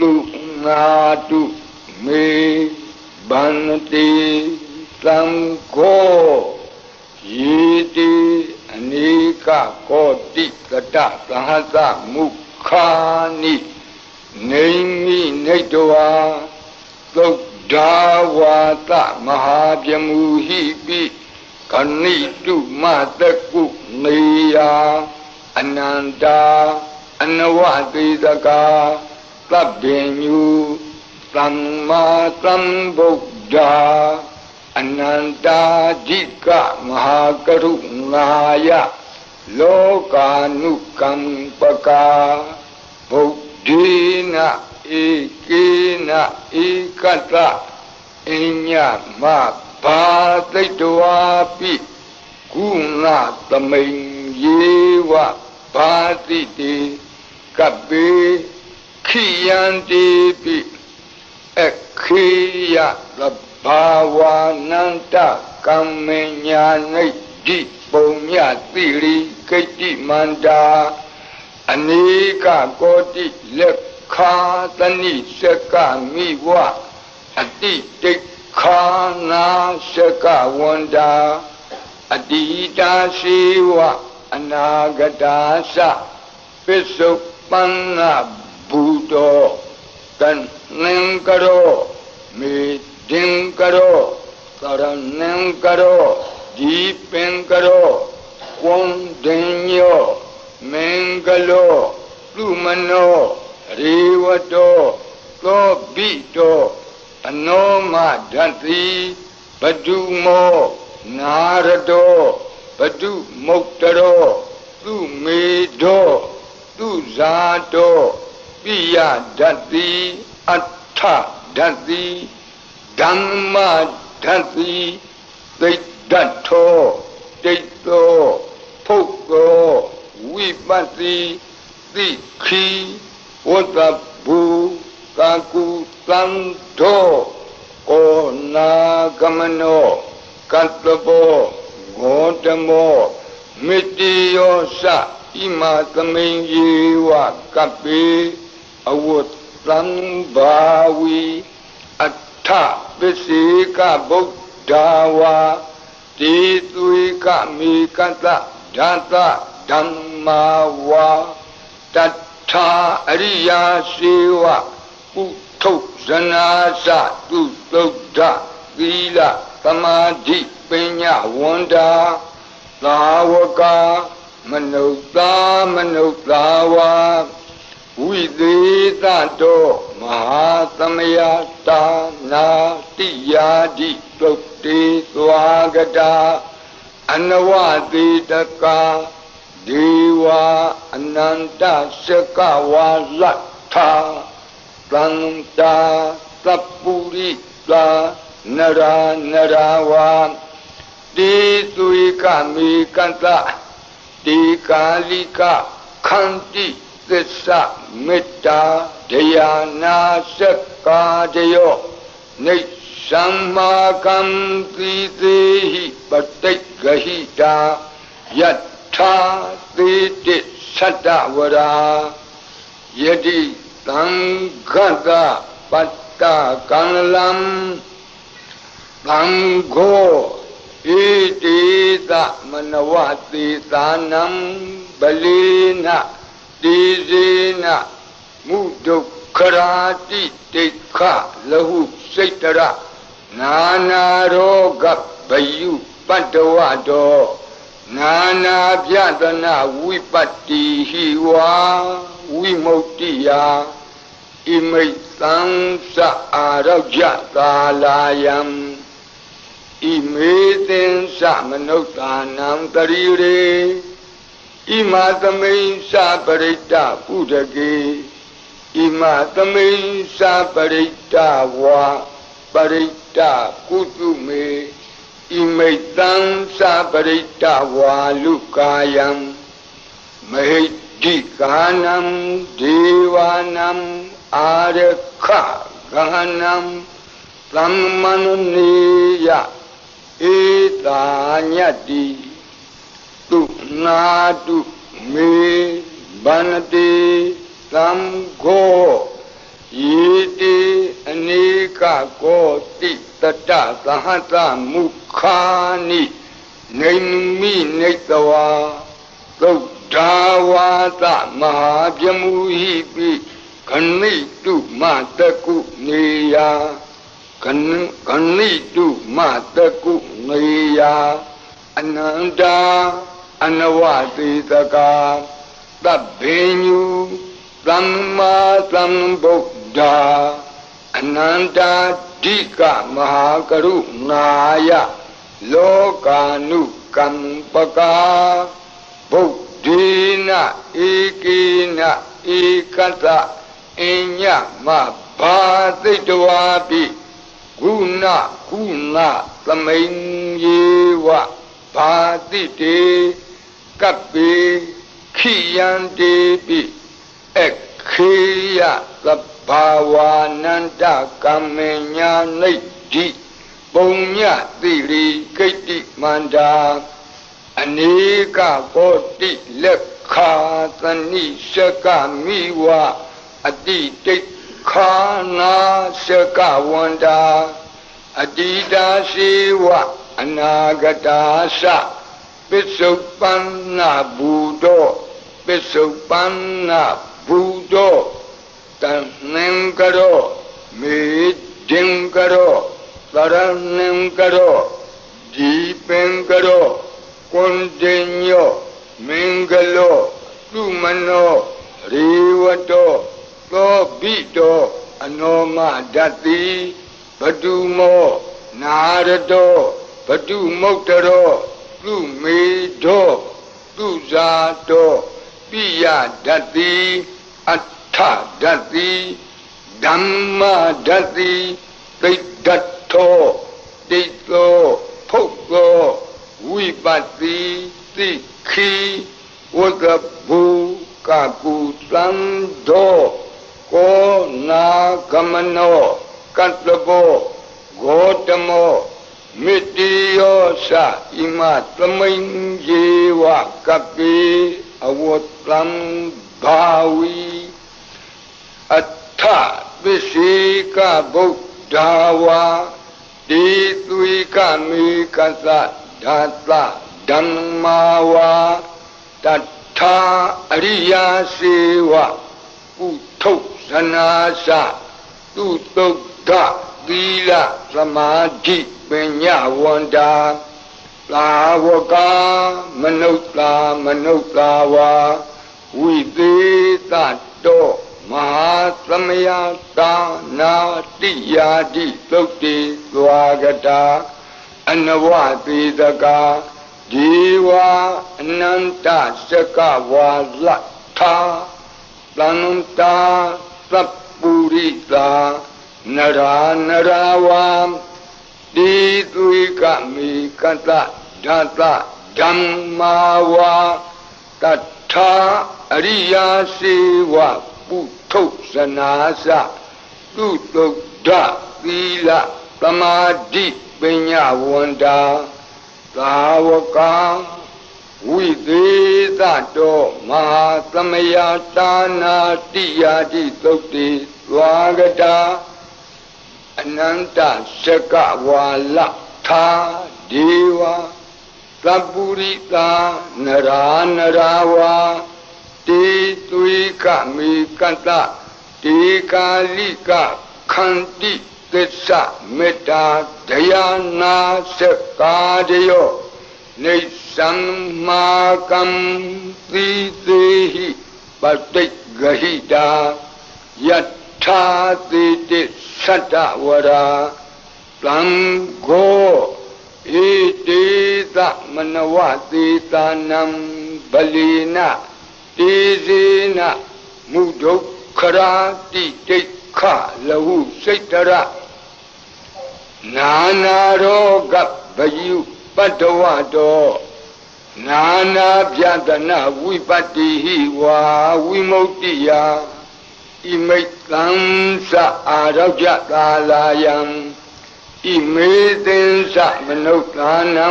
သူငါတုမေဗန္တိသံဃောယေတိအနိကကောတိကတသဟသမုခာနိနေမိနေတဝါသုဒ္ဓဝါသမဟာပြမူဟိပိကဏိတုမတကုနေယအနန္တာအနဝတိတကာ သဗ္ဗညုသမ္မာသမ္ဗုဒ္ဓအနန္တာဓိကမဟာကရုဏာယလောကာနုကံပကာဗုဒ္ဓေနဧကေနဧကတအညမဘာသိတဝါပိကုဏသမိန်ယေဝဘာတိတိကပေ ခိယံတိပိခေယသဘာဝနန္တကမ္မညာနိတိပုံညတိရိကိတိမန္တာအနိကကောတိလက်ခာတဏိစကမိဝအတိတိခာနာစကဝန္တာအတိတာရှိဝအနာဂတာသပစ္စုပန်နာ ဘူတောတန်နင်္ကရောမေတင်္ကရောသရဏံကရောဒီပင်ကရောဝံဒင်ညောမင်္ဂလောလူမနောရေဝတောသောဘိတောအနောမဓတ္တိဘဒုမောနာရတောဘဒုမုတ်တရောသူမေတောသူဇာတော ပိယဓတ္တိအထဓတ္တိဓမ္မဓတ္တိသိတ္တထောတိတ်သောဖုတ်သောဝိပတ္တိသိခီဝတ္တဘူကာကုသံသောကောနာကမနောကတ္တဘောဂောတမောမိတိယောသဣမသမိန်ယေဝကပိ အဝတ်သံဘာဝီအထပစ္စေကဗုဒ္ဓဝါတိသွေကမေကတဓာတဓမ္မာဝါတထာအရိယာစေဝပုထုဇနာသသူသုဒ္ဓသီလသမာဓိပညာဝန္တာသာဝကမနုဿာမနုဿာဝါ ဝိသေးသတောမဟာသမယတာနာတိယာတိတုတ်တေသွားကတာအနဝတိတကာဒေဝအနန္တစကဝါလတ်ထာသန္တာသပ္ပုရိသာနရာနရာဝါတိသွေကမေကန္တတိကာလိကခန္တိ သစ္စာမေတ္တာတရားနာစက္ကာတယောနေသမ္မာကံတိသေဟိပတိတ်ဂဟိတာယထာသေတိသတ္တဝရာယတိသံဃတပတ္တကံလံသံဃောဣတိသမနဝတိသာနံပလီနာ တိဇေနမုဒုက္ခရာတိတိခလဟုစိတ်တရနာနာရောဂဘယုပတ္တဝတောနာနာပြဒနာဝိပတ္တိဟိဝါဝိမု ക്തി ယာဣမိတ်သံသအာရောကြကာလာယံဣမေသင်္စမနုဿာနံတရိရေ ဣမာသမိန်သပရိတ္တပုဒကေဣမသမိန်စာပရိတ္တဝါပရိတ္တကုတုမေဣမိတံစာပရိတ္တဝါလူကာယံမဟိတိကာနံဒေဝနံအာရခဂဟနံသမ္မနနေယဧတာညတ္တိတုနာတုမေဗန္တိသံဃောယေတိအနေကကောတိတတသဟတမုခာနိနေမိနေတဝါသုတ်ဒါဝါသမဟာပြမှုဟိပိခဏိတုမတကုနေယခဏိတုမတကုနေယအနန္တာ အနဝတိတကာသဗ္ဗညုသမ္မာသမ္ဗုဒ္ဓအနန္တာဓိကမဟာကရုဏာယလောကာနုကံပကာဗုဒ္ဓေနဧကေနဧကတအညမဘာသိတဝါပိဂုဏကုဏသမိန်ယေဝဘာတိတေ ကပ္ပေခိယံတေပိအခေယသဗ္ဗဝါနန္တကမ္မညာနိဋ္ဌိပုံညတိရိကိတ္တိမန္တာအနေကကောတိလက်ခာသဏိရှကမိဝအတိတိခာနာရှကဝန္တာအတိတာရှိဝအနာဂတာသ ပစ္စုပန်နာဘူတောပစ္စုပန်နာဘူတောတန်နင်္ကရောမေဒင်္ကရောသရဏင်္ကရောဒီပင်္ကရောကွန်တင်ညောမင်္ဂလောသူမနောရေဝတောသောဘိတောအနောမဓတ္တိဘတုမောနာရတောဘတုမုတ်တရော သူမေတောသူဇာတောပိယဓတ္တိအထဓတ္တိဓမ္မဓတ္တိသိတ္တထောတိတောဖုတ်သောဝိပတ္တိသိခိဝကဘူကကုသံသောကောနာကမနောကတ္တဘောဂေါတမော မေတ္တိယောသဣမသမိန်ယေဝကပိအဝတ္တံဘာဝီအထပစ္စေကဗုဒ္ဓဝါတိသွေကမေကသဓာတဓမ္မာဝါတထာအရိယာစေဝကုထုဇနာသသူတုဒ္ဓသီလသမာဓိ ပညာဝန္တာသာဝကမနုဿာမနုဿာဝါဝိသေးတတောမဟာသမယတာနာတိယာတိသုတ်တိသွားကတာအနဝသေတကာဒီဝအနန္တစကဝါလထာတန္တာသပ္ပုရိတာနရာနရာဝံ တိသွေကမိကတဓာတဓမ္မာဝါတထာအရိယာစေဝပုထုဇနာသသူတုဒ္ဓသီလသမာဓိပညာဝန္တာသာဝကဝိသေးသတောမဟာသမယတာနာတိယာတိသုတ်တိသွားကတာ အနန္တစကဝါလသာဒေဝသပ္ပုရိတာနရာနရာဝါတေသွေကမေကတတေကာလိကခန္တိသစ္စာမေတ္တာဒယာနာစကာတယောနေသမ္မာကံသီသေဟိပတိတ်ဂဟိတာယ ထာတိတိသတ္တဝရာသံဃောဣတိသမနဝတိတာနံဗလီနတေဇေနမုဒုက္ခခရာတိဒိဋ္ခလဟုစိတ်တရနာနာရောဂဗယုပတ္တဝတောနာနာပြတနာဝိပတ္တိဟိဝါဝိမု ക്തി ယ ဣမိတ်သံသအာရောကြကာလာယံဣမေသင်္စမနုဿာနံ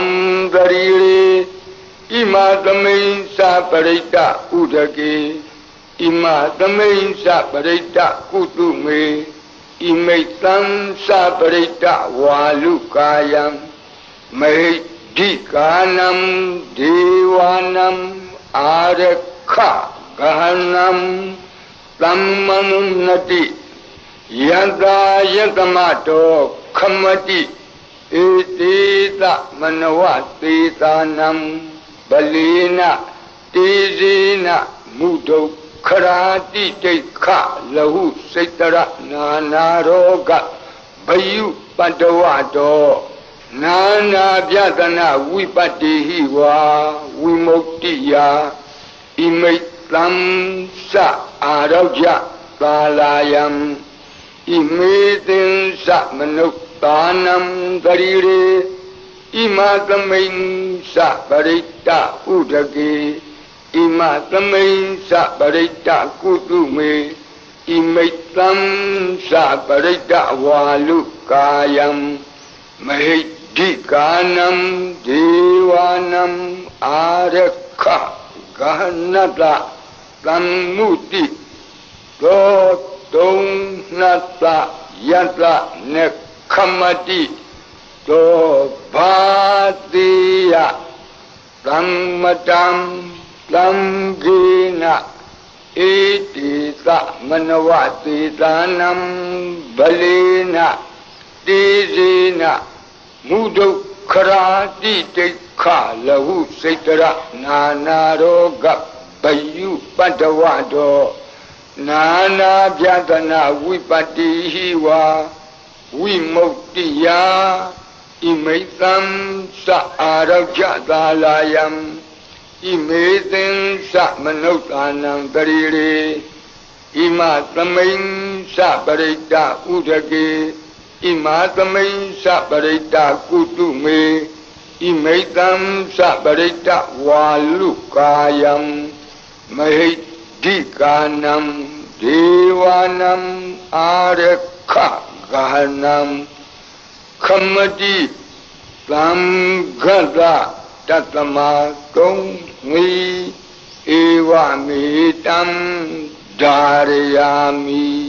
ပရိရေဣမသမိန်သပရိတ္တဥဒကေဣမသမိန်သပရိတ္တကုတုမေဣမိတ်သံသပရိတ္တဝါလူကာယံမဟိဒိကာနံဒေဝနံအာရခဂဟနံ သမ္မနုနတိယတ္တာယတမတောခမတိဧတိသမနဝသေသာနံပလီနတေဇေနမုဒုခရာတိတိခလဟုစိတ်တရနာနာရောဂဘယုပတ္တဝတောနာနာပြဒနာဝိပတ္တိဟိဝါဝိမု ക്തി ယဣမိတ် သံသအာရောကြကာလာယံဣမေသင်္သမနုဿာနံဂရိရေဣမသမိန်သပရိတ္တဥဒကေဣမသမိန်သပရိတ္တကုတုမေဣမိတ်သံသပရိတ္တဝါလူကာယံမဟိဒိကာနံဒေဝနံအာရခဂဟနတ သံမုတိသောတုံနတယတနေခမတိသောဘာတိယသမ္မတံသံဂေနဣတိသမနဝတိသာနံဗလေနတိဇေနမုဒုခရာတိတိခလဟုစိတ်တရနာနာရောဂ ဘယုပတ္တဝတောနာနာပြဒနာဝိပတ္တိဟိဝါဝိမု ക്തി ယဣမိသံသအာရောကြသာလာယံဣမေသင်္သမနုဿာနံတရိရေဣမသမိန်သပရိတ္တဥဒကေဣမသမိန်သပရိတ္တကုတုမေဣမိတံသပရိတ္တဝါလူကာယံ မဟိဒိကာနံဒေဝနံအာရခဂဟနံခမတိသံဃတတတမကုံငီဧဝမေတံဓာရယာမိ